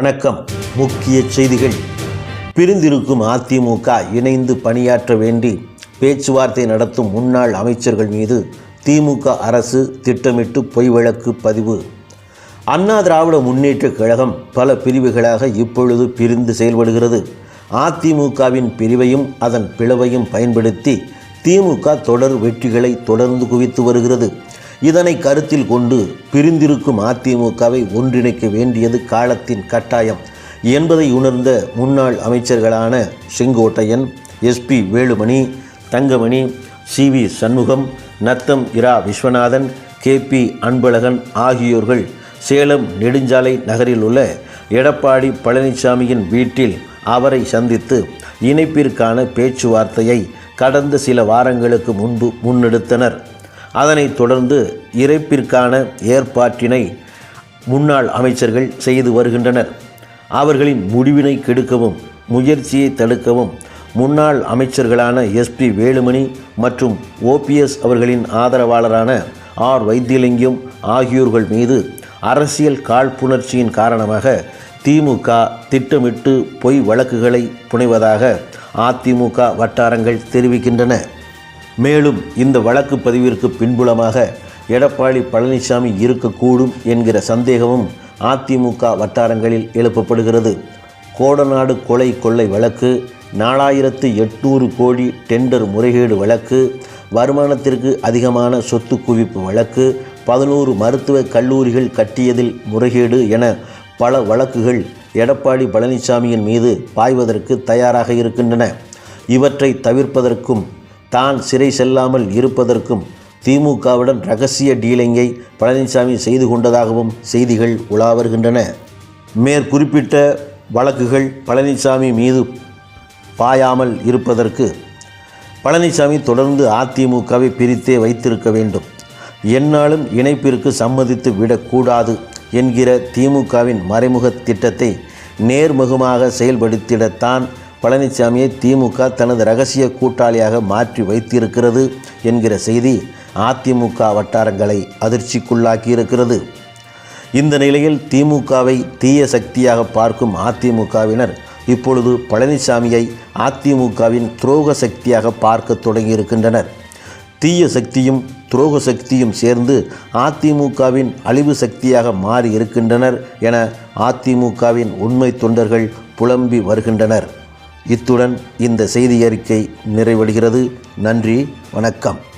வணக்கம். முக்கிய செய்திகள். பிரிந்திருக்கும் அதிமுக இணைந்து பணியாற்ற வேண்டி பேச்சுவார்த்தை நடத்தும் முன்னாள் அமைச்சர்கள் மீது திமுக அரசு திட்டமிட்டு பொய் வழக்கு பதிவு. அண்ணா திராவிட முன்னேற்றக் கழகம் பல பிரிவுகளாக இப்பொழுது பிரிந்து செயல்படுகிறது. அதிமுகவின் பிரிவையும் அதன் பிளவையும் பயன்படுத்தி திமுக தொடர் வெற்றிகளை தொடர்ந்து குவித்து வருகிறது. இதனை கருத்தில் கொண்டு பிரிந்திருக்கும் அதிமுகவை ஒன்றிணைக்க வேண்டியது காலத்தின் கட்டாயம் என்பதை உணர்ந்த முன்னாள் அமைச்சர்களான Sengottaiyan SP Velumani Thangamani C V Shanmugam Natham Ra Viswanathan K P Anbazhagan ஆகியோர்கள் Salem நெடுஞ்சாலை நகரில் உள்ள எடப்பாடி பழனிசாமியின் வீட்டில் அவரை சந்தித்து இணைப்பிற்கான பேச்சுவார்த்தையை கடந்த சில வாரங்களுக்கு முன்பு முன்னெடுத்தனர். அதனைத் தொடர்ந்து இறைப்பிற்கான ஏற்பாட்டினை முன்னாள் அமைச்சர்கள் செய்து வருகின்றனர். அவர்களின் முடிவினை கெடுக்கவும் முயற்சியை தடுக்கவும் முன்னாள் அமைச்சர்களான எஸ்பி வேலுமணி மற்றும் ஓபிஎஸ் அவர்களின் ஆதரவாளரான ஆர் வைத்தியலிங்கம் ஆகியோர்கள் மீது அரசியல் காழ்ப்புணர்ச்சியின் காரணமாக திமுக திட்டமிட்டு பொய் வழக்குகளை புனைவதாக அதிமுக வட்டாரங்கள் தெரிவிக்கின்றன. மேலும் இந்த வழக்கு பதிவிற்கு பின்புலமாக எடப்பாடி பழனிசாமி இருக்கக்கூடும் என்கிற சந்தேகமும் அதிமுக வட்டாரங்களில் எழுப்பப்படுகிறது. கோடநாடு கொலை கொள்ளை வழக்கு நாலாயிரத்து எட்நூறு கோடி டெண்டர் முறைகேடு வழக்கு வருமானத்திற்கு அதிகமான சொத்து குவிப்பு வழக்கு பதினோரு மருத்துவக் கல்லூரிகள் கட்டியதில் முறைகேடு என பல வழக்குகள் எடப்பாடி பழனிசாமியின் மீது பாய்வதற்கு தயாராக இருக்கின்றன. இவற்றை தவிர்ப்பதற்கும் தான் சிறை செல்லாமல் இருப்பதற்கும் திமுகவுடன் ரகசிய டீலிங்கை பழனிசாமி செய்து கொண்டதாகவும் செய்திகள் உலா வருகின்றன. மேற்குறிப்பிட்ட வழக்குகள் பழனிசாமி மீது பாயாமல் இருப்பதற்கு பழனிசாமி தொடர்ந்து அதிமுகவை பிரித்தே வைத்திருக்க வேண்டும். என்னாலும் இணைப்பிற்கு சம்மதித்து விடக்கூடாது என்கிற திமுகவின் மறைமுக திட்டத்தை நேர்முகமாக செயல்படுத்திடத்தான் பழனிசாமியை திமுக தனது ரகசிய கூட்டாளியாக மாற்றி வைத்திருக்கிறது என்கிற செய்தி அதிமுக வட்டாரங்களை அதிர்ச்சிக்குள்ளாக்கியிருக்கிறது. இந்த நிலையில் திமுகவை தீய சக்தியாக பார்க்கும் அதிமுகவினர் இப்பொழுது பழனிசாமியை அதிமுகவின் துரோக சக்தியாக பார்க்க தொடங்கியிருக்கின்றனர். தீய சக்தியும் துரோக சக்தியும் சேர்ந்து அதிமுகவின் அழிவு சக்தியாக மாறி இருக்கின்றனர் என அதிமுகவின் உண்மை தொண்டர்கள் புலம்பி வருகின்றனர். இத்துடன் இந்த செய்தி அறிக்கை நிறைவடைகிறது. நன்றி வணக்கம்.